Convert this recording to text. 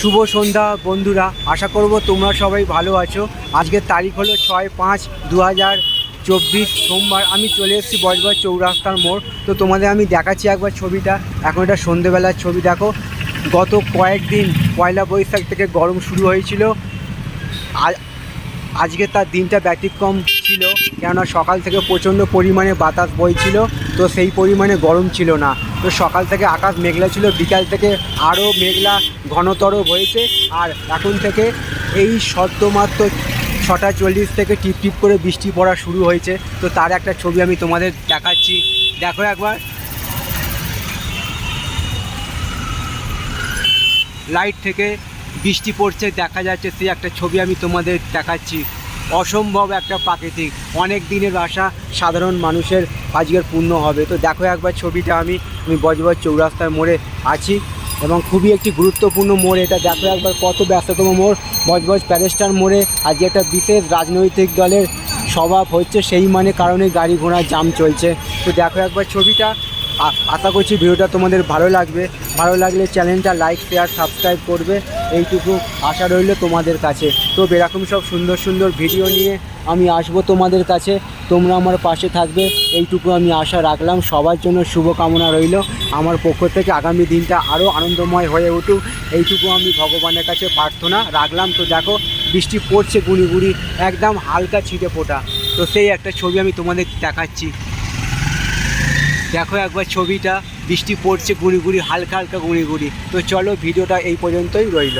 শুভ সন্ধ্যা, বন্ধুরা। আশা করব তোমরা সবাই ভালো আছো। আজকের তারিখ হলো ছয় পাঁচ দু হাজার চব্বিশ সোমবার। আমি চলে এসেছি বজবজ চৌরাস্তার মোড়। তো তোমাদের আমি দেখাচ্ছি একবার ছবিটা। এখন এটা সন্ধেবেলার ছবি, দেখো। গত কয়েকদিন পয়লা বৈশাখ থেকে গরম শুরু হয়েছিল। আজকে তার দিনটা ব্যতিক্রম ছিল, কেননা সকাল থেকে প্রচণ্ড পরিমাণে বাতাস বইছিল, তো সেই পরিমাণে গরম ছিল না। তো সকাল থেকে আকাশ মেঘলা ছিল, বিকাল থেকে আরও মেঘলা, ঘনতর হয়েছে। আর এখন থেকে এই সদ্যমাত্র ছটা চল্লিশ থেকে টিপ টিপ করে বৃষ্টি পড়া শুরু হয়েছে। তো তার একটা ছবি আমি তোমাদের দেখাচ্ছি। দেখো একবার। লাইট থেকে বৃষ্টি পড়ছে, দেখা যাচ্ছে সেই একটা ছবি আমি তোমাদের দেখাচ্ছি। অসম্ভব একটা প্রাকৃতিক। অনেক দিনের আশা সাধারণ মানুষের আজকের পূর্ণ হবে। তো দেখো একবার ছবিটা আমি আমি বজবজ চৌরাস্তার মোড়ে আছি এবং খুবই একটি গুরুত্বপূর্ণ মোড় এটা। দেখো একবার কত ব্যস্ততম মোড়। বজবজ প্যালেস্টার মোড়ে আজকে একটা বিশেষ রাজনৈতিক দলের স্বভাব হচ্ছে, সেই মানে কারণে গাড়ি ঘোড়ার জাম চলছে। তো দেখো একবার ছবিটা আশা করছি ভিডিওটা তোমাদের ভালো লাগবে। ভালো লাগলে চ্যানেলটা লাইক শেয়ার সাবস্ক্রাইব করবে। এইটুকু আশা রইল তোমাদের কাছে। তো এরকম সব সুন্দর সুন্দর ভিডিও নিয়ে আমি আসব তোমাদের কাছে। তোমরা আমার পাশে থাকবে। এইটুকু আমি আশা রাখলাম। সবার জন্য শুভকামনা রইল। আমার পক্ষ থেকে আগামী দিনটা আরও আনন্দময় হয়ে উঠুক। এইটুকু আমি ভগবানের কাছে প্রার্থনা রাখলাম। তো দেখো, বৃষ্টি পড়ছে গুড়ি গুড়ি একদম হালকা ছিটে ফোটা। তো সেই একটা ছবি আমি তোমাদের দেখাচ্ছি। দেখো একবার ছবিটা। বৃষ্টি পড়ছে গুঁড়ি গুঁড়ি হালকা হালকা গুঁড়ি গুঁড়ি। তো চলো ভিডিওটা এই পর্যন্তই রইল।